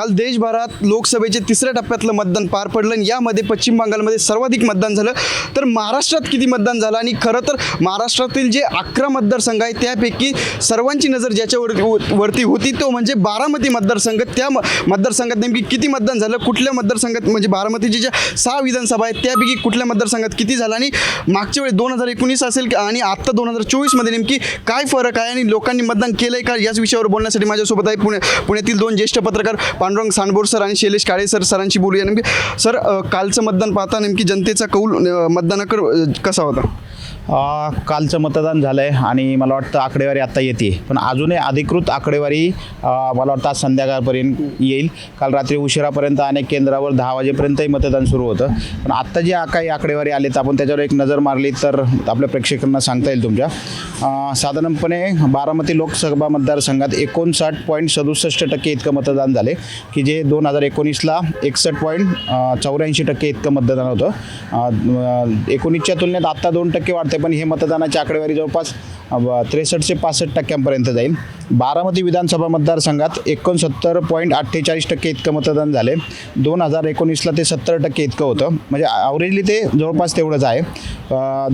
काल देशभरात लोकसभेचे तिसऱ्या टप्प्यातलं मतदान पार पडलं आणि यामध्ये पश्चिम बंगालमध्ये सर्वाधिक मतदान झालं. तर महाराष्ट्रात किती मतदान झालं? आणि खरं तर महाराष्ट्रातील जे अकरा मतदारसंघ आहे त्यापैकी सर्वांची नजर ज्याच्यावर हो, वरती होती तो म्हणजे बारामती मतदारसंघ. त्या म- मतदारसंघात नेमकी किती मतदान झालं? कुठल्या मतदारसंघात म्हणजे बारामतीची ज्या सहा विधानसभा आहेत त्यापैकी कुठल्या मतदारसंघात किती झालं? आणि मागच्या वेळी दोन हजार एकोणीस असेल आणि आत्ता दोन हजार चोवीसमध्ये नेमकी काय फरक आहे? आणि लोकांनी मतदान केलं आहे का? याच विषयावर बोलण्यासाठी माझ्यासोबत आहे पुणे पुण्यातील दोन ज्येष्ठ पत्रकार पांडुरंग सांडबोर सर आणि शैलेश काळे सर सरांशी बोलूया नेमकी. सर कालचं मतदान पाहता नेमकी जनतेचा कौल अ, मतदानाकडे कसा होता? कालचं मतदान झालं आहे आणि मला वाटतं आकडेवारी आत्ता येते. पण अजूनही अधिकृत आकडेवारी मला वाटतं आज संध्याकाळपर्यंत येईल. काल रात्री उशिरापर्यंत अनेक केंद्रावर दहा वाजेपर्यंतही मतदान सुरू होतं. पण आत्ता जे काही आकडेवारी आलेत आपण त्याच्यावर एक नजर मारली तर आपल्या प्रेक्षकांना सांगता येईल तुमच्या. साधारणपणे बारामती लोकसभा मतदारसंघात एकोणसाठ पॉईंट सदुसष्ट टक्के इतकं मतदान झाले की जे दोन हजार एकोणीसला एकसष्ट पॉईंट चौऱ्याऐंशी टक्के इतकं मतदान होतं. एकोणीसच्या तुलनेत आत्ता दोन टक्के वाढते पण हे मतदानाची आकडेवारी जवळपास त्रेसष्टचे पासष्ट टक्क्यांपर्यंत जाईल. बारामती विधानसभा मतदारसंघात एकोणसत्तर पॉईंट अठ्ठेचाळीस टक्के इतकं मतदान झाले. दोन हजार एकोणीसला ते सत्तर टक्के इतकं होतं. म्हणजे ॲव्हरेजली ते जवळपास तेवढंच आहे.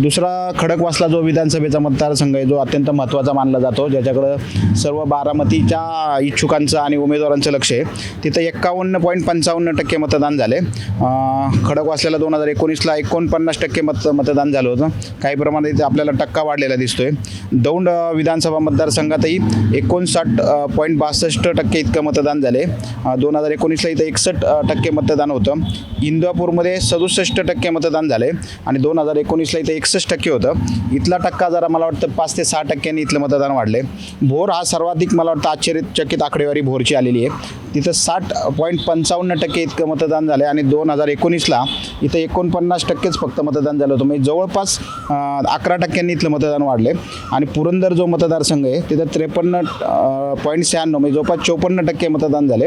दुसरा खडकवासला जो विधानसभेचा मतदारसंघ आहे जो अत्यंत महत्त्वाचा मानला जातो ज्याच्याकडं सर्व बारामतीच्या इच्छुकांचं आणि उमेदवारांचं लक्ष आहे तिथं एक्कावन्न पॉईंट पंचावन्न टक्के मतदान झाले. खडकवासल्याला दोन हजार एकोणीसला एकोणपन्नास टक्के मत मतदान झालं होतं. काही प्रमाणात इथे आपल्याला टक्का वाढलेला दिसतोय. दौंड विधानसभा मतदारसंघातही एकोणसाठ पॉईंट बासष्ट टक्के इतकं मतदान झाले. दोन हजार एकोणीसला इथं एकसष्ट टक्के मतदान होतं. इंदापूरमध्ये सदुसष्ट टक्के मतदान झाले आणि दोन हजार एकोणीसला इथं एकसष्ट टक्के होतं. इथला टक्का जरा मला वाटतं पाच ते सहा टक्क्यांनी इथलं मतदान वाढले. भोर हा सर्वाधिक मला वाटतं आश्चर्यचकित आकडेवारी भोरची आलेली आहे. तिथं साठ पॉईंट पंचावन्न टक्के इतकं मतदान झालं आणि दोन हजार एकोणीसला इथं एकोणपन्नास टक्केच फक्त मतदान झालं होतं. म्हणजे जवळपास अकरा टक्क्यांनी इथलं मतदान वाढले. आणि पुरंदर जो मतदारसंघ आहे तिथं त्रेपन्न पॉईंट शहाण्णव म्हणजे जवळपास चोपन्न टक्के मतदान झाले.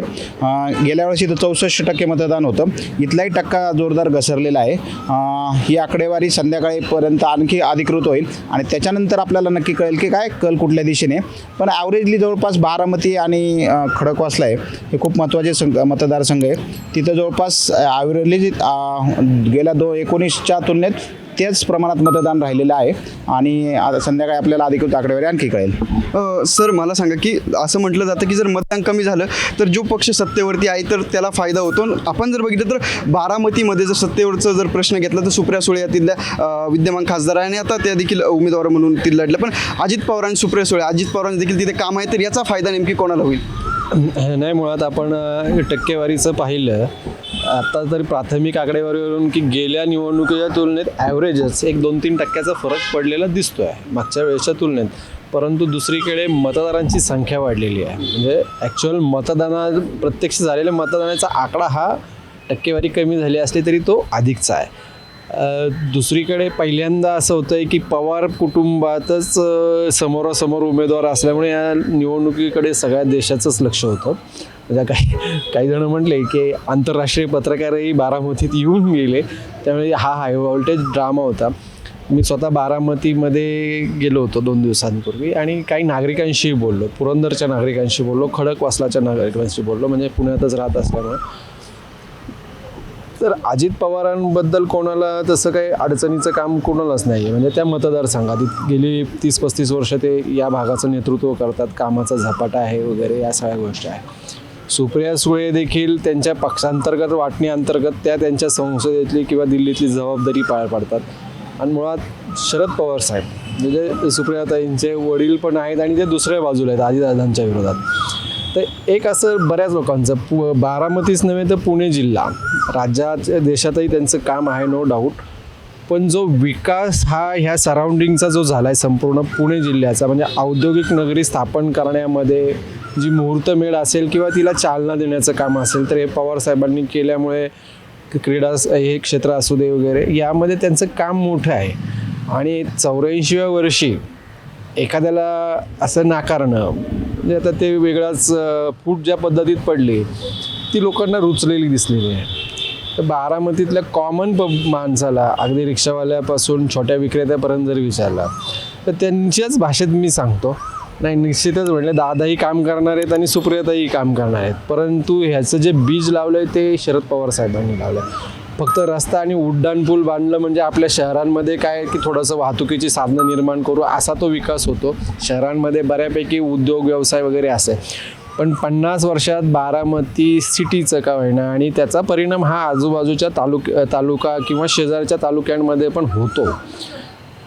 गेल्या वर्षी तर चौसष्ट टक्के मतदान होतं. इथलाही टक्का जोरदार घसरलेला आहे. ही आकडेवारी संध्याकाळीपर्यंत आणखी अधिकृत होईल. आणि त्याच्यानंतर आपल्याला नक्की कळेल की काय कल कुठल्या दिशेने पण ॲव्हरेजली जवळपास बारामती आणि खडकवासला आहे. हे खूप महत्त्वाचे संघ मतदारसंघ आहे. तिथं जवळपास ॲव्हरेजली गेल्या दो एकोणीसच्या तुलनेत त्याच प्रमाणात मतदान राहिलेलं आहे. आणि आता संध्याकाळी आपल्याला अधिकृत आकडेवारी आणखी कळेल. अ, सर मला सांगा की असं म्हटलं जातं की जर मतदान कमी झालं तर जो पक्ष सत्तेवरती आहे तर त्याला फायदा होतो. आपण जर बघितलं तर बारामतीमध्ये जर सत्तेवरचा जर प्रश्न घेतला तर सुप्रिया सुळे या तिथल्या विद्यमान खासदार आणि आता त्या देखील उमेदवार म्हणून ती लढल्या. पण अजित पवार आणि सुप्रिया सुळे अजित पवारांचं देखील तिथे काम आहे तर याचा फायदा नेमकी कोणाला होईल? नाही मुळात आपण टक्केवारीचं पाहिलं. आता तरी प्राथमिक आकडेवारीवरून की गेल्या निवडणुकीच्या तुलनेत ॲव्हरेजच एक दोन तीन टक्क्याचा फरक पडलेला दिसतो आहे मागच्या वेळेच्या तुलनेत. परंतु दुसरीकडे मतदारांची संख्या वाढलेली आहे. म्हणजे ॲक्च्युअल मतदाना प्रत्यक्ष झालेल्या मतदानाचा आकडा हा टक्केवारी कमी झाली असली तरी तो अधिकचा आहे. दुसरीकडे पहिल्यांदा असं होतं आहे की पवार कुटुंबातच समोरासमोर उमेदवार असल्यामुळे या निवडणुकीकडे सगळ्या देशाचंच लक्ष होतं. म्हणजे काही काही जण म्हटले की आंतरराष्ट्रीय पत्रकारही बारामतीत येऊन गेले. त्यामुळे हा हाय व्होल्टेज ड्रामा होता. मी स्वतः बारामतीमध्ये गेलो होतो दोन दिवसांपूर्वी आणि काही नागरिकांशी बोललो. पुरंदरच्या नागरिकांशी बोललो खडकवासलाच्या नागरिकांशी बोललो म्हणजे पुण्यातच राहत असल्यामुळे. तर अजित पवारांबद्दल कोणाला तसं काही अडचणीचं काम कोणालाच नाही आहे म्हणजे त्या मतदारसंघात गेली तीस पस्तीस वर्ष ते या भागाचं नेतृत्व करतात. कामाचा झपाटा आहे वगैरे या सगळ्या गोष्टी आहे सुप्रिया सुळे देखील त्यांच्या पक्षांतर्गत वाटणी अंतर्गत त्या त्यांच्या संसदेतली किंवा दिल्लीतली जबाबदारी पार पाडतात. आणि मुळात शरद पवार साहेब म्हणजे सुप्रियाताईंचे वडील पण आहेत आणि ते दुसऱ्या बाजूला आहेत आजीदादांच्या विरोधात. तर एक असं बऱ्याच लोकांचं पु बारामतीच नव्हे तर पुणे जिल्हा राज्यात देशातही त्यांचं काम आहे नो डाऊट पण जो विकास हा ह्या सराउंडिंगचा जो झाला आहे संपूर्ण पुणे जिल्ह्याचा म्हणजे औद्योगिक नगरी स्थापन करण्यामध्ये जी मुहूर्तमेळ असेल किंवा तिला चालना देण्याचं काम असेल तर हे पवार साहेबांनी केल्यामुळे क्रीडा हे क्षेत्र असू दे वगैरे यामध्ये त्यांचं काम मोठं आहे. आणि चौऱ्याऐंशीव्या वर्षी एखाद्याला असं नाकारणं म्हणजे आता ते वेगळाच फूट ज्या पद्धतीत पडली ती लोकांना रुचलेली दिसलेली आहे. तर बारामतीतल्या कॉमन प माणसाला अगदी रिक्षावाल्यापासून छोट्या विक्रेत्यापर्यंत जर विचारला तर त्यांच्याच भाषेत मी सांगतो नाही निश्चितच म्हणले दादाही काम करणार आहेत आणि सुप्रियताही काम करणार आहेत. परंतु ह्याचं जे बीज लावलंय ते शरद पवार साहेबांनी लावलं फक्त रस्ता आणि उड्डाण पूल बांधलं म्हणजे आपल्या शहरांमध्ये काय की थोडंसं वाहतुकीची साधनं निर्माण करू असा तो विकास होतो. शहरांमध्ये बऱ्यापैकी उद्योग व्यवसाय वगैरे असे. पण पन्नास वर्षात बारामती सिटीचं का होईना आणि त्याचा परिणाम हा आजूबाजूच्या तालुक तालुका किंवा शेजारच्या तालुक्यांमध्ये पण होतो.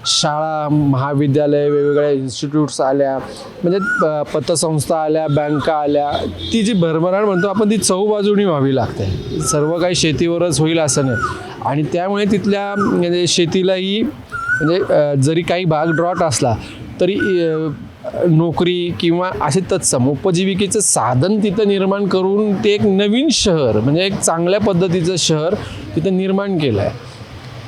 शाळा महाविद्यालय वेगवेगळ्या इन्स्टिट्यूट्स आल्या म्हणजे प- पतसंस्था आल्या बँका आल्या. ती जी भरभराट म्हणतो आपण ती चहूबाजूनी व्हावी लागते. सर्व काही शेतीवरच होईल असं नाही. आणि त्यामुळे तिथल्या म्हणजे शेतीलाही म्हणजे जरी काही भाग ड्रॉट असला तरी नोकरी किंवा असे तत्सम उपजीविकेचं साधन तिथं निर्माण करून ते एक नवीन शहर म्हणजे एक चांगल्या पद्धतीचं शहर तिथं निर्माण केलं आहे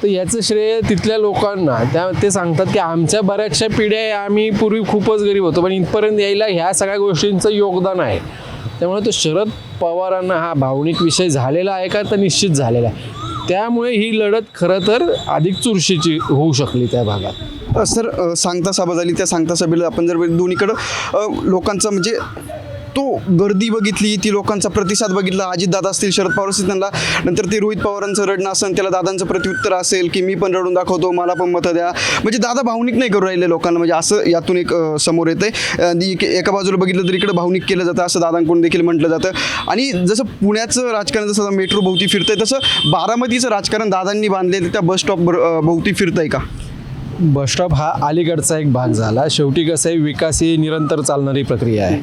तर याचं श्रेय तिथल्या लोकांना. त्या ते सांगतात की आमच्या बऱ्याचशा पिढ्या आम्ही पूर्वी खूपच गरीब होतो पण इथपर्यंत यायला ह्या सगळ्या गोष्टींचं योगदान आहे. त्यामुळे तो शरद पवारांना हा भावनिक विषय झालेला आहे का? तर निश्चित झालेला आहे. त्यामुळे ही लढत खरं तर अधिक चुरशीची होऊ शकली त्या भागात. सर सांगता सभा झाली त्या सांगता सभेला आपण जर दोन्हीकडं लोकांचं म्हणजे तो गर्दी बघितली ती लोकांचा प्रतिसाद बघितला अजित दादा असतील शरद पवार असतील त्यांना. नंतर ते रोहित पवारांचं रडणं असेल त्याला दादांचं प्रत्युत्तर असेल की मी पण रडून दाखवतो मला पण मतं द्या. म्हणजे दादा भावनिक नाही करू राहिले लोकांना म्हणजे असं यातून एक समोर येते एका बाजूला बघितलं तर इकडे भावनिक केलं जातं असं दादांकडून देखील म्हटलं जातं. आणि जसं पुण्याचं राजकारण जसं मेट्रो भोवती फिरतंय तसं बारामतीचं राजकारण दादांनी बांधलेलं त्या बस स्टॉप भोवती फिरतंय का? बसस्टॉप हा अलीकडचा एक भाग झाला. शेवटी कसं आहे विकास ही निरंतर चालणारी प्रक्रिया आहे.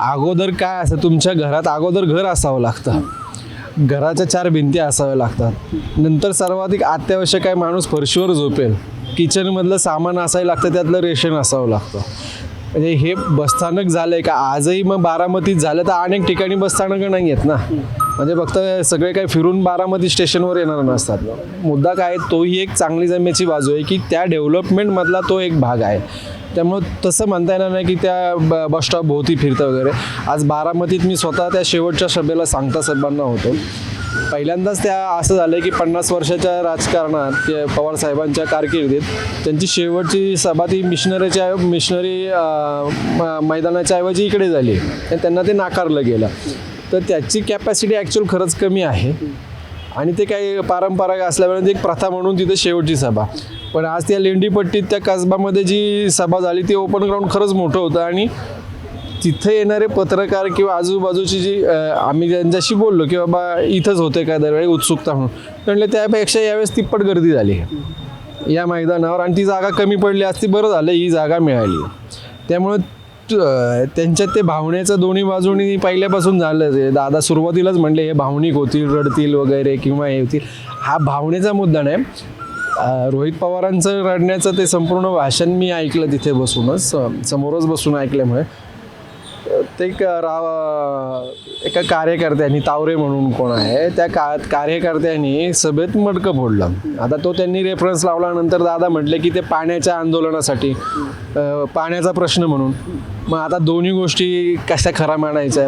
अगोदर काय असं तुमच्या घरात अगोदर घर असावं लागतं. घराच्या चार भिंती असाव्या लागतात. नंतर सर्वाधिक अत्यावश्यक आहे माणूस फरशीवर झोपेल. किचनमधलं सामान असायला लागतं त्यातलं रेशन असावं लागतं. म्हणजे हे बसस्थानक झालं आहे का? आजही मग बारामतीत झालं तर अनेक ठिकाणी बसस्थानकं नाही आहेत ना? म्हणजे फक्त सगळे काही फिरून बारामती स्टेशनवर येणार नसतात. मुद्दा काय आहे, तोही एक चांगली जमेची बाजू आहे की त्या डेव्हलपमेंटमधला तो एक भाग आहे. त्यामुळं तसं म्हणता येणार नाही की त्या ब बसस्टॉप भोवती फिरतं वगैरे. आज बारामतीत मी स्वतः त्या शेवटच्या सभेला सांगता सर्वांना होतो. पहिल्यांदाच त्या असं झालं की पन्नास वर्षाच्या राजकारणात ते पवार साहेबांच्या कारकिर्दीत त्यांची शेवटची सभा ती मिशनरीच्या मिशनरी म- मैदानाच्या ऐवजी इकडे झाली. त्यांना ते नाकारलं गेलं. तर त्याची कॅपॅसिटी ॲक्च्युअल खरंच कमी आहे. आणि ते काही पारंपरिक असल्यामुळे ती एक प्रथा म्हणून तिथे शेवटची सभा. पण आज त्या लेंडीपट्टीत त्या कसबामध्ये जी सभा झाली ती ओपन ग्राउंड खरंच मोठं होतं. आणि तिथे येणारे पत्रकार किंवा आजूबाजूची जी आम्ही त्यांच्याशी बोललो की बाबा इथंच होते का दरवेळी उत्सुकता म्हणून. म्हणलं त्यापेक्षा यावेळेस तिप्पट गर्दी झाली. या मैदानावर आणि ती जागा कमी पडली असती बरं झालं ही जागा मिळाली. त्यामुळे त्यांच्यात ते भावनेचं दोन्ही बाजूनी पहिल्यापासून झालं ते दादा सुरुवातीलाच म्हणले हे भावनिक होतील रडतील वगैरे किंवा हे होतील. हा भावनेचा मुद्दा नाही. रोहित पवारांचं रडण्याचं ते संपूर्ण भाषण मी ऐकलं तिथे बसूनच. स- समोरच बसून ऐकल्यामुळे. प्रत्येक रा राव एका कार्यकर्त्यांनी तावरे म्हणून कोण आहे त्या का कार्यकर्त्यांनी सभेत मडकं फोडलं. आता तो त्यांनी रेफरन्स लावल्यानंतर दादा म्हटले की ते पाण्याच्या आंदोलनासाठी पाण्याचा प्रश्न म्हणून. मग आता दोन्ही गोष्टी कशा खरा मानायच्या?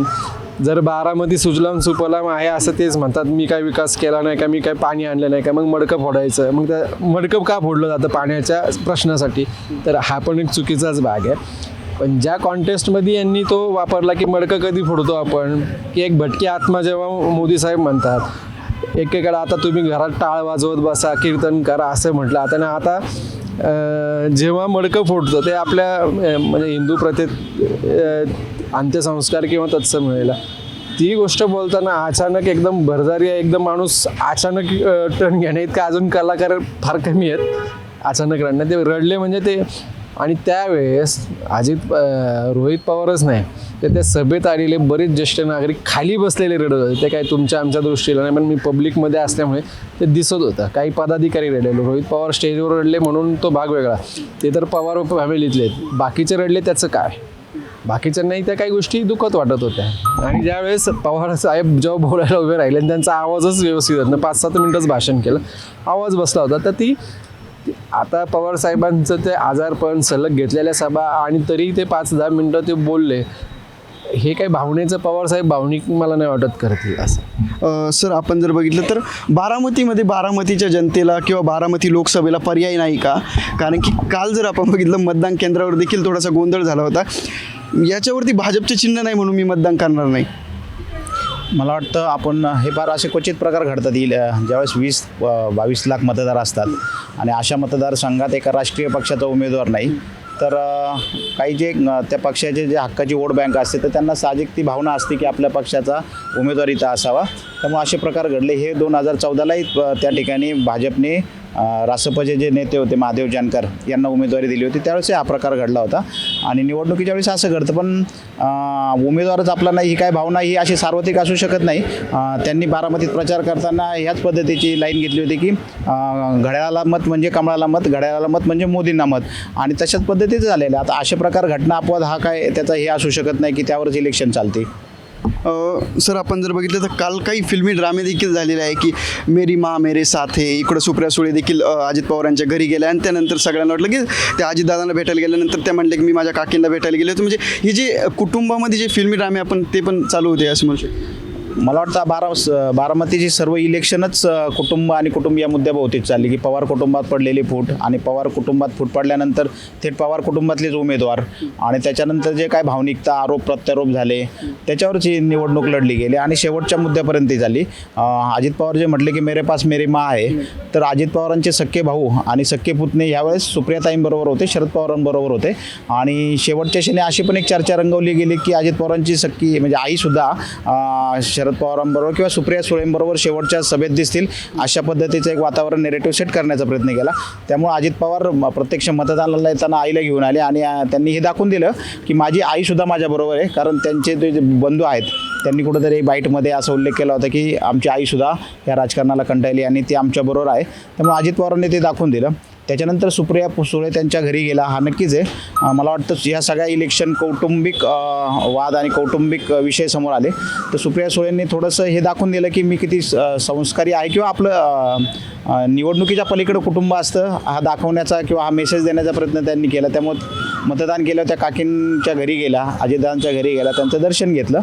जर बारामती सुजलाम सुपलाम आहे असं तेच म्हणतात मी काय विकास केला नाही का मी काय पाणी आणलं नाही का मग मडकं फोडायचं. मग त्या मडकं का फोडलं जातं पाण्याच्या प्रश्नासाठी? तर हा पण एक चुकीचाच भाग आहे. पण ज्या कॉन्टेस्टमध्ये यांनी तो वापरला की मडकं कधी फोडतो आपण की एक भटकी आत्मा जेव्हा मोदी साहेब म्हणतात एकेकडे आता तुम्ही घरात टाळ वाजवत बसा कीर्तन करा असं म्हटलं. आता ना आता जेव्हा मडकं फोडतं ते आपल्या म्हणजे हिंदू प्रथेत अंत्यसंस्कार किंवा तत्सम वेळेला ती गोष्ट बोलताना अचानक एकदम भरदारी आहे, एकदम माणूस अचानक टर्न घेणे इतका अजून कलाकार फार कमी आहेत. अचानक रडणं ते रडले म्हणजे ते आणि त्यावेळेस अजित रोहित पवारच नाही तर त्या सभेत आलेले बरेच ज्येष्ठ नागरिक खाली बसलेले रडत होते. ते काय तुमच्या आमच्या दृष्टीला नाही पण मी पब्लिकमध्ये असल्यामुळे ते दिसत होतं. काही पदाधिकारी रडले रोहित पवार स्टेजवर रडले म्हणून तो भाग वेगळा. ते तर पवार फॅमिलीतले आहेत. बाकीचे रडले त्याचं काय? बाकीच्या नाही त्या काही गोष्टी दुखत वाटत होत्या. आणि ज्यावेळेस पवार साहेब जेव्हा बोलायला उभे राहिले आणि त्यांचा आवाजच व्यवस्थित होत पाच सात मिनटंच भाषण केलं. आवाज बसला होता. तर ती- आता पवार साहेबांचं ते आजारपण सलग घेतलेल्या सभा आणि तरी ते पाच दहा मिनटं ते बोलले. हे काही भावनेचं पवारसाहेब भावनिक मला नाही वाटत करतील असं. सर आपण जर बघितलं तर बारामतीमध्ये बारामतीच्या जनतेला किंवा बारामती लोकसभेला पर्याय नाही का? कारण की काल जर आपण बघितलं मतदान केंद्रावर देखील थोडासा गोंधळ झाला होता. याच्यावरती भाजपचे चिन्ह नाही म्हणून मी मतदान करणार नाही. मला वाटतं आपण हे फार असे क्वचित प्रकार घडतात. येईल ज्यावेळेस वीस बावीस लाख मतदार असतात. आणि अशा मतदारसंघात एका राष्ट्रीय पक्षाचा उमेदवार नाही. तर काही जे त्या पक्षाचे जे हक्काची वोट बँक असते तर त्यांना साहजिक ती भावना असते की आपल्या पक्षाचा उमेदवार इथं असावा. त्यामुळे असे प्रकार घडले. हे दोन हजार चौदालाही त्या ठिकाणी भाजपने रासपचे जे नेते होते महादेव जानकर यांना उमेदवारी दिली होती. त्यावेळेस हा प्रकार घडला होता. आणि निवडणुकीच्या वेळेस असं घडतं पण उमेदवारच आपला नाही ही काय भावना ही अशी सार्वत्रिक असू शकत नाही. त्यांनी बारामतीत प्रचार करताना ह्याच पद्धतीची लाईन घेतली होती की घड्याळाला मत म्हणजे कमळाला मत घड्याळाला मत म्हणजे मोदींना मत. आणि तशाच पद्धतीचं झालेलं आता असे प्रकार घटना अपवाद हा काय त्याचा हे असू शकत नाही की त्यावरच इलेक्शन चालते. सर आपण जर बघितलं तर काल काही फिल्मी ड्रामे देखील झालेले आहे की मेरी मा मेरे साथ हे इकडं सुप्रिया सुळे देखील अजित पवारांच्या घरी गेल्या आणि त्यानंतर सगळ्यांना वाटलं की त्या अजितदादांना भेटायला गेल्यानंतर त्या म्हणले की मी माझ्या काकींना भेटायला गेले होते. म्हणजे हे जे कुटुंबामध्ये जे फिल्मी ड्रामे आपण ते पण चालू होते असं म्हणू शकतो मला वाटतं बारा बारामतीची सर्व इलेक्शनच कुटुंब आणि कुटुंब या मुद्द्याभोवतीच चालली की पवार कुटुंबात पडलेली फूट आणि पवार कुटुंबात फूट पडल्यानंतर थेट पवार कुटुंबातलेच उमेदवार आणि त्याच्यानंतर जे काय भावनिकता आरोप प्रत्यारोप झाले त्याच्यावरच ही निवडणूक लढली गेली आणि शेवटच्या मुद्द्यापर्यंत ती झाली अजित पवार जे म्हटले की मेरे पास मेरी मा आहे तर अजित पवारांचे सख्खे भाऊ आणि सख्खे पुतणे यावेळेस सुप्रियाताईंबरोबर होते शरद पवारांबरोबर होते आणि शेवटच्या क्षणी अशी पण एक चर्चा रंगवली गेली की अजित पवारांची सख्खी म्हणजे आईसुद्धा अ, शरद पवारांबरोबर किंवा सुप्रिया सुळेंबरोबर शेवटच्या सभेत दिसतील अशा पद्धतीचं एक वातावरण नेरेटिव्ह सेट करण्याचा प्रयत्न केला. त्यामुळे अजित पवार प्रत्यक्ष मतदानाला येताना आईला घेऊन आले आणि त्यांनी हे दाखवून दिलं की माझी आईसुद्धा माझ्याबरोबर आहे. कारण त्यांचे जे बंधू आहेत त्यांनी कुठंतरी बाईटमध्ये असा उल्लेख केला होता की आमची आईसुद्धा या राजकारणाला कंटाळली आणि ती आमच्याबरोबर आहे. त्यामुळे अजित पवारांनी ते दाखवून दिलं. त्याच्यानंतर सुप्रिया सुळे त्यांच्या घरी गेला. हा नक्कीच आहे. मला वाटतं ह्या सगळ्या इलेक्शन कौटुंबिक वाद आणि कौटुंबिक विषय समोर आले. तर सुप्रिया सुळेंनी थोडंसं हे दाखवून दिलं की मी किती संस्कारी आहे किंवा आपलं निवडणुकीच्या पलीकडे कुटुंब असतं. हा दाखवण्याचा किंवा हा मेसेज देण्याचा प्रयत्न त्यांनी केला. त्यामुळे मतदान केलं. त्या काकींच्या घरी गेला अजितदादांच्या घरी गेला त्यांचं दर्शन घेतलं.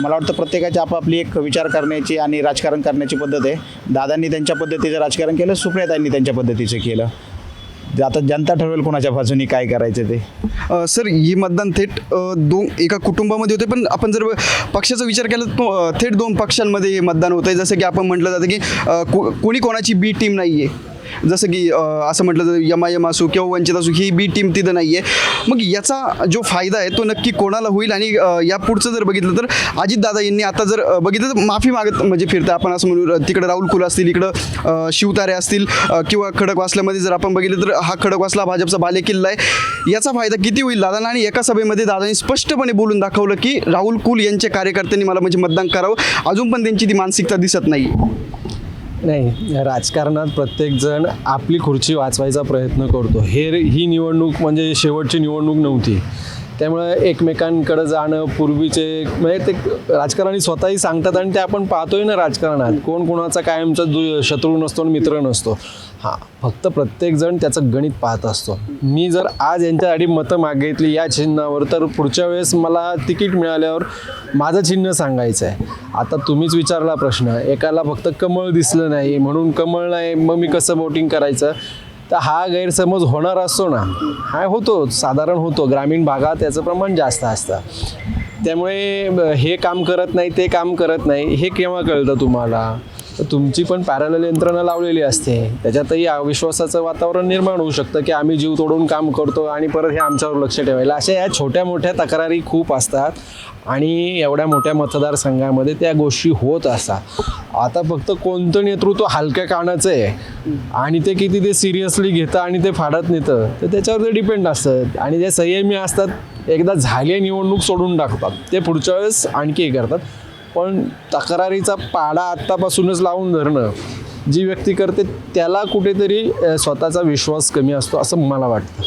मला वाटतं प्रत्येकाची आपापली एक विचार करण्याची आणि राजकारण करण्याची पद्धत आहे. दादांनी त्यांच्या पद्धतीचं राजकारण केलं सुप्रियाताईंनी त्यांच्या पद्धतीचं केलं. जे आता जनता ठरवेल कोणाच्या बाजूनी काय करायचं ते. अ, सर ही मतदान थेट अ, दोन एका कुटुंबामध्ये होते पण आपण जर पक्षाचा विचार केला तर तो, अ, थेट दोन पक्षांमध्ये हे मतदान होतं आहे जसं की आपण म्हटलं जातं की अ, को- कोणी कोणाची बी टीम नाही आहे जसं की असं म्हटलं तर यमा यम असू किंवा वंचित असू ही बी टीम तिथं नाही आहे मग याचा जो फायदा आहे तो नक्की कोणाला होईल? आणि या पुढचं जर बघितलं तर अजितदादा यांनी आता जर बघितलं तर माफी मागत म्हणजे फिरतं आपण असं म्हणू तिकडं राहुल कुल असतील इकडं शिवतारे असतील किंवा खडकवासल्यामध्ये जर आपण बघितलं तर हा खडकवासला भाजपचा बालेकिल्ला आहे. याचा फायदा किती होईल दादांना? आणि एका सभेमध्ये दादांनी स्पष्टपणे बोलून दाखवलं की राहुल कुल यांच्या कार्यकर्त्यांनी मला म्हणजे मतदान करावं. अजून पण त्यांची ती मानसिकता दिसत नाही. नाही राजकारणात प्रत्येकजण आपली खुर्ची वाचवायचा प्रयत्न करतो. हे ही निवडणूक म्हणजे शेवटची निवडणूक नव्हती. त्यामुळे एकमेकांकडे जाणं पूर्वीचे म्हणजे ते राजकारणी स्वतःही सांगतात आणि ते आपण पाहतोय ना राजकारणात. कोण कोणाचा कायमचा दु शत्रू नसतो आणि मित्र नसतो. हां फक्त प्रत्येकजण त्याचं गणित पाहत असतो. मी जर आज यांच्यासाठी मतं मागितली या चिन्हावर तर पुढच्या वेळेस मला तिकीट मिळाल्यावर माझं चिन्ह सांगायचं आहे आता तुम्हीच विचारला प्रश्न. एकाला फक्त कमळ दिसलं नाही म्हणून कमळ नाही मग मी कसं वोटिंग करायचं? तर हा गैरसमज होणार असतो ना. हा होतो साधारण होतो. ग्रामीण भागात त्याचं प्रमाण जास्त असतं. त्यामुळे हे काम करत नाही ते काम करत नाही. हे केव्हा कळतं तुम्हाला? तर तुमची पण पॅरल यंत्रणा लावलेली असते. त्याच्यातही अविश्वासाचं वातावरण निर्माण होऊ शकतं की आम्ही जीव तोडून काम करतो आणि परत हे आमच्यावर लक्ष ठेवायला. अशा या छोट्या मोठ्या तक्रारी खूप असतात आणि एवढ्या मोठ्या मतदारसंघामध्ये त्या गोष्टी होत असतात. आता फक्त कोणतं नेतृत्व हलक्या कानाचं आहे आणि ते किती ते सिरियसली घेतं आणि ते फाडत नेतं तर त्याच्यावर ते डिपेंड असतं. आणि जे संयमी असतात एकदा झाले निवडणूक सोडून टाकतात. ते पुढच्या वेळेस आणखी हे करतात. पण तक्रारीचा पाडा आत्तापासूनच लावून धरणं जी व्यक्ती करते त्याला कुठेतरी स्वतःचा विश्वास कमी असतो असं मला वाटतं.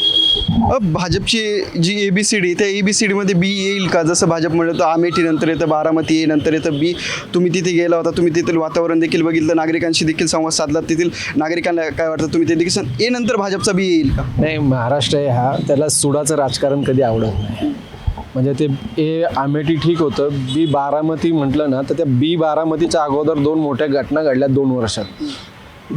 भाजपची जी ए बी सी डी त्या ए बी सी डीमध्ये बी येईल का? जसं भाजप म्हणलं तर अमेठी नंतर येतं बारामती नंतर येतं बी तुम्ही तिथे गेला होता तुम्ही तेथील वातावरण देखील बघितलं नागरिकांशी देखील संवाद साधला तेथील नागरिकांना काय वाटतं तुम्ही ते देखील ए नंतर भाजपचा बी येईल का? नाही महाराष्ट्र आहे हा त्याला सुडाचं राजकारण कधी आवडत नाही. म्हणजे ते ए आमेटी ठीक होतं बी बारामती म्हटलं ना तर त्या बी बारामतीच्या अगोदर दोन मोठ्या घटना घडल्या दोन वर्षात.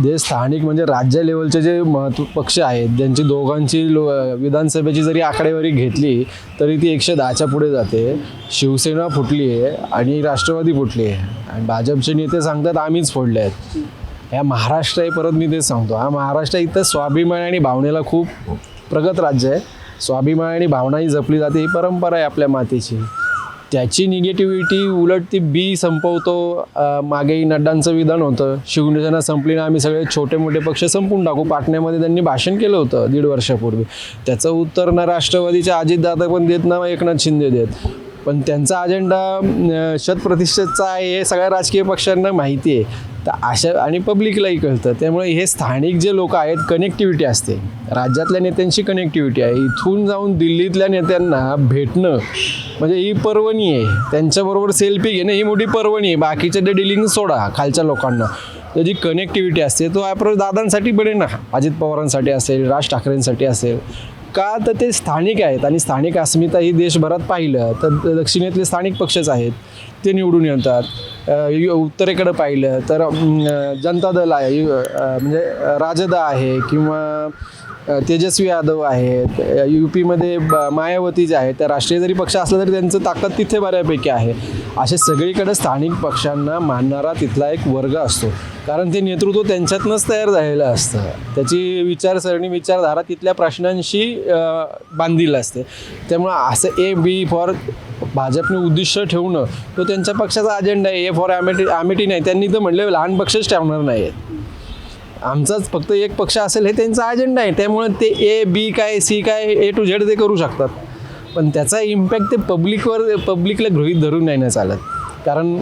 जे स्थानिक म्हणजे राज्य लेवलचे जे महत्त्व पक्ष आहेत ज्यांची दोघांची लो विधानसभेची जरी आकडेवारी घेतली तरी ती एकशे दहाच्या पुढे जाते. शिवसेना फुटली आहे आणि राष्ट्रवादी फुटली आहे. आणि भाजपचे नेते सांगतात आम्हीच फोडले आहेत. ह्या महाराष्ट्र आहे परत मी तेच सांगतो. हा महाराष्ट्र इथं स्वाभिमान आणि भावनेला खूप प्रगत राज्य आहे. स्वाभिमान आणि भावनाही जपली जाते ही परंपरा आहे आपल्या मातेची. त्याची निगेटिव्हिटी उलट ती बी संपवतो मागेही नड्डांचं विधान होतं. शिवसेना संपली ना आम्ही सगळे छोटे मोठे पक्ष संपून टाकू. पाटण्यामध्ये त्यांनी भाषण केलं होतं दीड वर्षापूर्वी. त्याचं उत्तर ना राष्ट्रवादीचे अजितदादा पण देत ना एकनाथ शिंदे देत. पण त्यांचा अजेंडा शतप्रतिष्ठेचा आहे हे सगळ्या राजकीय पक्षांना माहिती आहे. तर अशा आणि पब्लिकलाही कळतं. त्यामुळे हे स्थानिक जे लोक आहेत कनेक्टिव्हिटी असते. राज्यातल्या नेत्यांची कनेक्टिव्हिटी आहे. इथून जाऊन दिल्लीतल्या नेत्यांना भेटणं म्हणजे ही पर्वणी आहे. त्यांच्याबरोबर सेल्फी घेणं ही मोठी पर्वणी आहे. बाकीच्या ते डिलिंग सोडा खालच्या लोकांना. त्याची कनेक्टिव्हिटी असते तो ॲप्रोच दादांसाठी पण ना. अजित पवारांसाठी असेल राज ठाकरेंसाठी असेल. का तर ते स्थानिक आहेत आणि स्थानिक अस्मिता ही देशभरात पाहिलं तर दक्षिणेतले स्थानिक पक्षच आहेत. ते निवडून येतात. उत्तरेकडं यु- पाहिलं तर जनता दल आहे यु- म्हणजे राजद आहे किंवा तेजस्वी यादव आहेत यू पीमध्ये मायावती जे आहेत त्या राष्ट्रीय जरी पक्ष असला तरी त्यांचं ताकद तिथे बऱ्यापैकी आहे. असे सगळीकडे स्थानिक पक्षांना मानणारा तिथला एक वर्ग असतो. कारण ते नेतृत्व त्यांच्यातनंच तयार झालेलं असतं. त्याची विचारसरणी विचारधारा तिथल्या प्रश्नांशी बांधील असते. त्यामुळं असं ए बी फॉर भाजपने उद्दिष्ट ठेवणं तो त्यांच्या पक्षाचा अजेंडा आहे. ए फॉर अमेटी अमेटी नाही. त्यांनी तर म्हणले लहान पक्षच ठेवणार नाही आहेत आमचाच फक्त एक पक्ष असेल हे त्यांचा अजेंडा आहे. त्यामुळे ते ए बी काय सी काय ए टू झेड ते करू शकतात. पण त्याचा इम्पॅक्ट ते पब्लिकवर पब्लिकला गृहीत धरून नाही ना चालत. कारण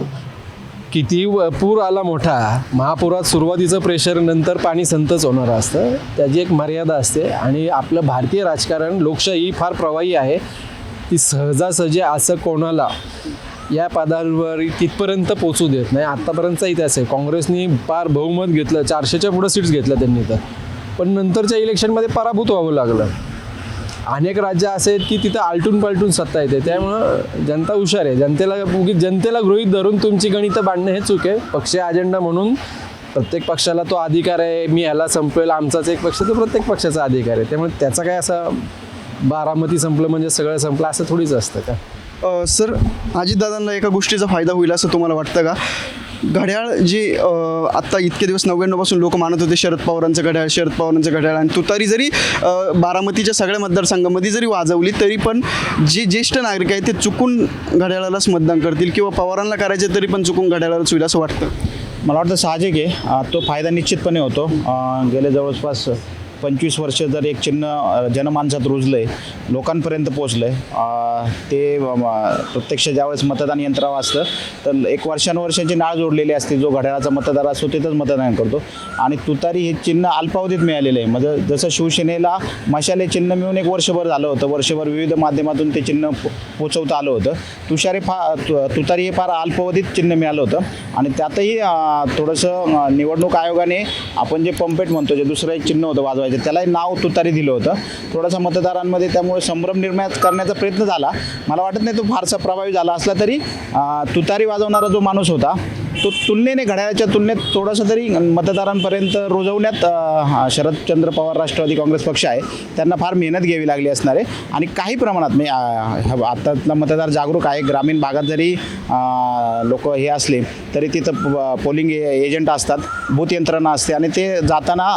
किती पूर आला मोठा महापुरात सुरुवातीचं प्रेशर नंतर पाणी संतच होणारं असतं. त्याची एक मर्यादा असते. आणि आपलं भारतीय राजकारण लोकशाही फार प्रवाही आहे. ती सहजासहजी असं कोणाला या पदांवर तिथपर्यंत पोचू देत नाही. आत्तापर्यंतचा इतिहास आहे. काँग्रेसनी फार बहुमत घेतलं. चारशेच्या पुढं सीट्स घेतल्या त्यांनी तर. पण नंतरच्या इलेक्शनमध्ये पराभूत व्हावं लागलं. अनेक राज्य असे आहेत की तिथं आलटून पालटून सत्ता येते. त्यामुळं जनता हुशार आहे. जनतेला जनतेला गृहीत धरून तुमची गणितं बांधणं हे चूक आहे. पक्षीय अजेंडा म्हणून प्रत्येक पक्षाला तो अधिकार आहे. मी ह्याला संपवेल आमचाच एक पक्ष तो प्रत्येक पक्षाचा अधिकार आहे. त्यामुळे त्याचा काय असा बारामती संपलं म्हणजे सगळं संपलं असं थोडीच असतं का? सर अजितदादांना एका गोष्टीचा फायदा होईल असं तुम्हाला वाटतं का? घड्याळ जे आत्ता इतके दिवस नव्याण्णवपासून लोक मानत होते शरद पवारांचं घड्याळ शरद पवारांचं घड्याळ आणि तुतारी जरी बारामतीच्या सगळ्या मतदारसंघामध्ये जरी वाजवली तरी पण जे ज्येष्ठ नागरिक आहेत ते चुकून घड्याळालाच मतदान करतील किंवा पवारांना करायचे तरी पण चुकून घड्याळालाच होईल असं वाटतं? मला वाटतं साहजिक आहे. तो फायदा निश्चितपणे होतो. गेले जवळपास पंचवीस वर्ष जर एक चिन्ह जनमानसात रुजलं आहे लोकांपर्यंत पोचलं आहे ते प्रत्यक्ष ज्यावेळेस मतदान यंत्रावर असतं तर एक वर्षानुवर्षांची नाळ जोडलेली असते जो घड्याळाचा मतदार असतो तिथंच मतदान करतो. आणि तुतारी हे चिन्ह अल्पावधीत मिळालेलं आहे. म्हणजे जसं शिवसेनेला मशाले चिन्ह मिळून एक वर्षभर झालं होतं वर्षभर विविध माध्यमातून ते चिन्ह पो- पोचवता आलं होतं. तुषारी फा तुतारी हे फार अल्पावधीत चिन्ह मिळालं होतं. आणि त्यातही थोडंसं निवडणूक आयोगाने आपण जे पंपेट म्हणतो जे दुसरं एक चिन्ह होतं वाजवायचं त्यालाही नाव तुतारी दिलं होतं. थोडासा मतदारांमध्ये त्यामुळे संभ्रम निर्माण करण्याचा प्रयत्न झाला. मला वाटत नाही तो फारसा प्रभावी झाला असला तरी तुतारी वाजवणारा जो माणूस होता तो तुलनेने घड्याळाच्या तुलनेत थोडंसं तरी मतदारांपर्यंत रुजवण्यात शरदचंद्र पवार राष्ट्रवादी काँग्रेस पक्ष आहे. त्यांना फार मेहनत घ्यावी लागली असणार आहे. आणि काही प्रमाणात म्हणजे अ, मतदार जागरूक आहे. ग्रामीण भागात जरी लोक हे असले तरी तिथं प- पोलिंग ए- एजंट असतात बूथ यंत्रणा असते. आणि ते जाताना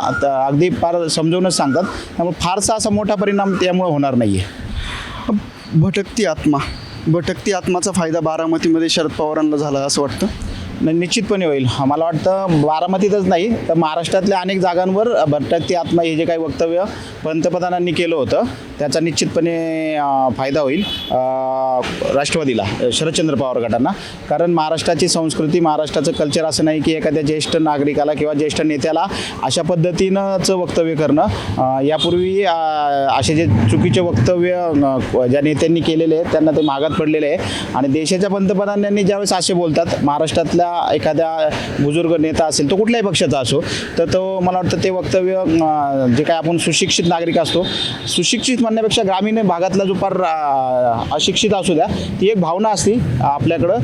अगदी फार समजूनच सांगतात. त्यामुळे फारसा असा मोठा परिणाम त्यामुळे होणार नाही आहे भटकती आत्मा. भटकती आत्माचा फायदा बारामतीमध्ये शरद पवारांना झाला असं वाटतं? नाही, निश्चितपणे होईल. मला वाटतं बारामतीतच नाही तर महाराष्ट्रातल्या अनेक जागांवर भटकती आत्मा हे जे काही वक्तव्य पंतप्रधानांनी केलं होतं. त्याचा निश्चितपणे फायदा होईल राष्ट्रवादीला शरदचंद्र पवार गटांना. कारण महाराष्ट्राची संस्कृती महाराष्ट्राचं कल्चर असं नाही की एखाद्या ज्येष्ठ नागरिकाला किंवा ज्येष्ठ नेत्याला अशा पद्धतीनंच वक्तव्य करणं. यापूर्वी असे जे चुकीचे वक्तव्य ज्या नेत्यांनी केलेले आहेत त्यांना ते मागात पडलेले आहे. आणि देशाच्या पंतप्रधानांनी ज्यावेळेस असे बोलतात महाराष्ट्रातल्या एखाद्या बुजुर्ग नेता असेल तो कुठल्याही पक्षाचा असो तर तो मला वाटतं ते वक्तव्य जे काय आपण सुशिक्षित नागरिक असतो. सुशिक्षित म्हणण्यापेक्षा ग्रामीण भागातला जो फार अशिक्षित असू द्या ती एक भावना असती आपल्याकडं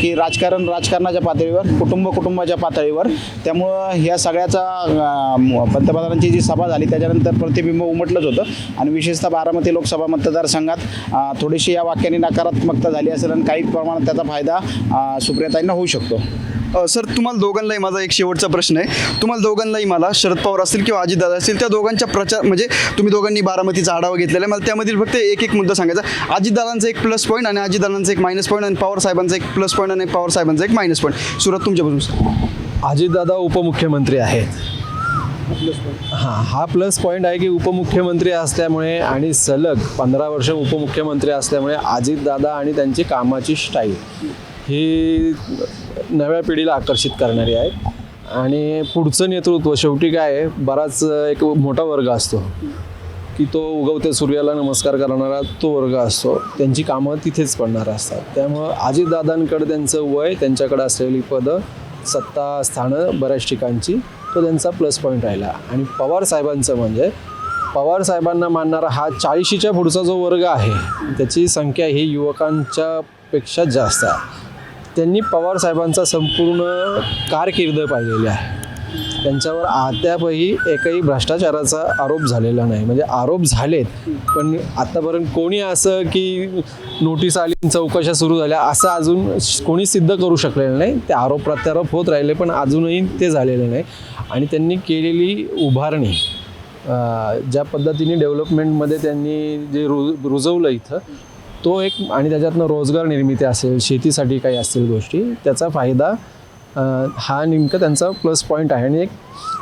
की राजकारण राजकारणाच्या पातळीवर कुटुंब कुटुंबाच्या पातळीवर. त्यामुळं ह्या सगळ्याचा पंतप्रधानांची जी सभा झाली त्याच्यानंतर प्रतिबिंब उमटलंच होतं. आणि विशेषतः बारामती लोकसभा मतदारसंघात थोडीशी या वाक्याने नकारात्मकता झाली असेल आणि काही प्रमाणात त्याचा फायदा सुप्रियताईंना सुप्रियाताईंना होऊ शकतो. अ, सर तुम्हाला दोघांनाही माझा एक शेवटचा प्रश्न आहे. तुम्हाला दोघांनाही मला शरद पवार असतील किंवा अजितदादा असतील त्या दोघांच्या प्रचार म्हणजे तुम्ही दोघांनी बारामतीचा आढावा घेतलेला आहे. मला त्यामधील फक्त एक एक मुद्दा सांगायचा अजितदादांचा एक प्लस पॉईंट आणि अजितदादांचा एक मायनस पॉईंट आणि पवार साहेबांचा एक प्लस पॉईंट आणि पवार साहेबांचा एक मायनस पॉईंट सुरत तुमच्यापासून सर. अजितदादा उपमुख्यमंत्री आहेत. हां हा प्लस पॉईंट आहे की उपमुख्यमंत्री असल्यामुळे आणि सलग पंधरा वर्ष उपमुख्यमंत्री असल्यामुळे अजितदादा आणि त्यांची कामाची स्टाईल ही नव्या पिढीला आकर्षित करणारी आहे. आणि पुढचं नेतृत्व शेवटी काय आहे? बराच एक मोठा वर्ग असतो. की तो उगवत्या सूर्याला नमस्कार करणारा तो वर्ग असतो. त्यांची कामं तिथेच पडणार असतात. त्यामुळं अजितदादांकडे त्यांचं वय त्यांच्याकडे असलेली पदं सत्ता स्थानं बऱ्याच ठिकाणची तो त्यांचा प्लस पॉईंट राहिला. आणि पवार साहेबांचं म्हणजे पवार साहेबांना मानणारा हा चाळीशीच्या पुढचा जो वर्ग आहे त्याची संख्या ही युवकांच्या पेक्षा जास्त आहे. त्यांनी पवार साहेबांचा संपूर्ण कारकीर्द पाहिलेली आहे. त्यांच्यावर अद्यापही एकही भ्रष्टाचाराचा आरोप झालेला नाही. म्हणजे आरोप झालेत पण आतापर्यंत कोणी असं की नोटीस आली चौकशा सुरू झाल्या असं अजून कोणी सिद्ध करू शकलेलं नाही. ते आरोप प्रत्यारोप होत राहिले पण अजूनही ते झालेलं नाही. आणि त्यांनी केलेली उभारणी ज्या पद्धतीने डेव्हलपमेंटमध्ये त्यांनी जे रु रुजवलं इथं तो एक आणि त्याच्यातनं रोजगार निर्मिती असेल शेतीसाठी काही असतील गोष्टी त्याचा फायदा हा नेमका त्यांचा प्लस पॉईंट आहे. आणि एक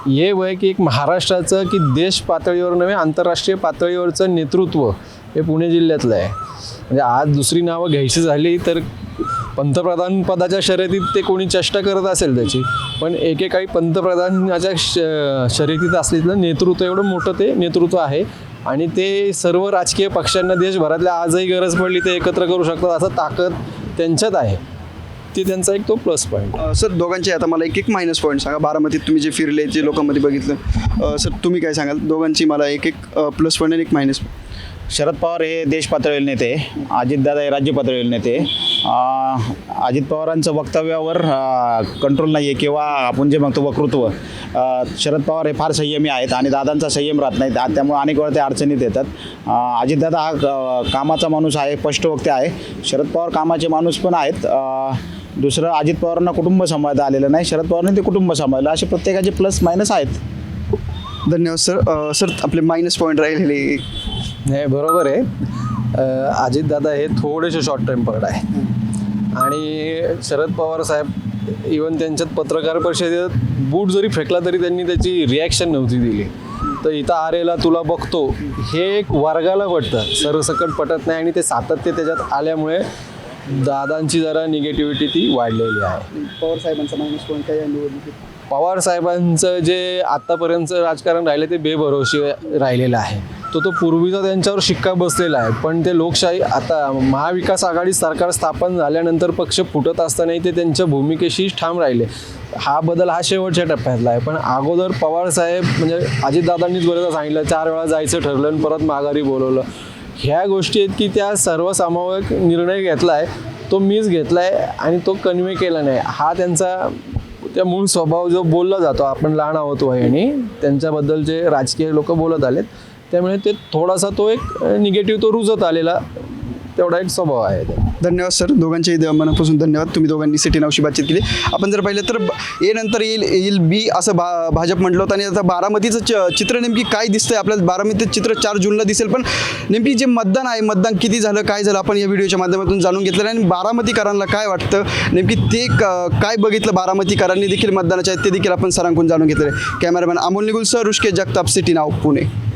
हे वय की एक महाराष्ट्राचं की देश पातळीवर नव्हे आंतरराष्ट्रीय पातळीवरचं नेतृत्व हे पुणे जिल्ह्यातलं आहे. म्हणजे आज दुसरी नावं घ्यायची झाली तर पंतप्रधान पदाच्या शर्यतीत ते कोणी चेष्टा करत असेल त्याची पण एकेकाळी पंतप्रधानाच्या श शर्यतीत असलेलं नेतृत्व एवढं मोठं ते नेतृत्व आहे. आणि ते सर्व राजकीय पक्षांना देशभरातल्या आजही गरज पडली ते एकत्र करू शकतात असं ताकद त्यांच्यात आहे. ते त्यांचा एक तो प्लस पॉईंट सर दोघांचे आता मला एक एक मायनस पॉईंट सांगा. बारामतीत तुम्ही जे फिरले जे लोकांमध्ये बघितलं सर तुम्ही काय सांगाल? दोघांची मला एक एक प्लस पॉईंट आणि एक मायनस शरद पवार हे देश पातळीवर नेते अजितदादा हे राज्य पातळीवर नेते. अजित पवारांचं वक्तव्यावर कंट्रोल नाही आहे किंवा आपण जे म्हणतो वक्तृत्व शरद पवार हे फार संयमी आहेत आणि दादांचा संयम राहत नाही त्या- त्यामुळे अनेक वेळा ते अडचणीत येतात. अजितदादा हा कामाचा माणूस आहे स्पष्टवक्ते आहे. शरद पवार कामाचे माणूस पण आहेत. दुसरं अजित पवारांना कुटुंब सांभाळता आलेलं नाही शरद पवारांनी ते कुटुंब सांभाळलं. असे प्रत्येकाचे प्लस मायनस आहेत. धन्यवाद सर सर आपले मायनस पॉईंट राहिलेले नाही बरोबर आहे. अजितदादा हे थोडेसे शॉर्ट टेम्पर्ड आहे. आणि शरद पवार साहेब इवन त्यांच्यात पत्रकार परिषदेत बूट जरी फेकला तरी त्यांनी त्याची रिॲक्शन नव्हती दिली. तर इथं आरेला तुला बघतो हे एक वर्गाला पटतं सरसकट पटत नाही आणि ते सातत्य त्याच्यात आल्यामुळे दादांची जरा निगेटिव्हिटी ती वाढलेली आहे. पवार साहेबांचा पॉईंट काय निवडणुकीत? पवार साहेबांचं जे आत्तापर्यंतचं राजकारण राहिलं ते बेभरोशी राहिलेलं आहे. तो तो पूर्वीचा त्यांच्यावर शिक्का बसलेला आहे. पण ते लोकशाही आता महाविकास आघाडी सरकार स्थापन झाल्यानंतर पक्ष फुटत असतानाही ते त्यांच्या भूमिकेशी ठाम राहिले. हा बदल हा शेवटच्या टप्प्यातला आहे. पण अगोदर पवार साहेब म्हणजे अजितदादांनीच बरेचदा सांगितलं चार वेळा जायचं ठरलं आणि परत माघारी बोलवलं. ह्या गोष्टी आहेत की त्या सर्वसामावक निर्णय घेतला आहे तो मीच घेतला आहे आणि तो कन्वे केला नाही. हा त्यांचा त्या मूळ स्वभाव जो बोलला जातो आपण लहान आहोत वयाने त्यांच्याबद्दल जे राजकीय लोक बोलत आलेत त्यामुळे ते थोडासा तो एक निगेटिव्ह तो रुजत आलेला तेवढा एक स्वभाव आहे धन्यवाद सर. दोघांच्याही द- मनापासून धन्यवाद. तुम्ही दोघांनी सिटी नावशी बातचीत केली. आपण जर पाहिलं तर ए नंतर येईल येईल बी असं भा भाजप म्हटलं होतं आणि आता बारामतीचं च चित्र नेमकी काय दिसतंय? आपल्याला बारामतीचं चित्र चार जूनला दिसेल पण नेमकी जे मतदान आहे मतदान किती झालं काय झालं आपण या व्हिडिओच्या माध्यमातून जाणून घेतलं आहे आणि बारामतीकरांना काय वाटतं? नेमकी ते क- काय बघितलं बारामतीकरांनी देखील मतदानाच्या आहेत ते देखील आपण सरांकडून जाणून घेतलं आहे. Cameraman Amol Nigul sir Rushikesh Jagtap city नाव पुणे.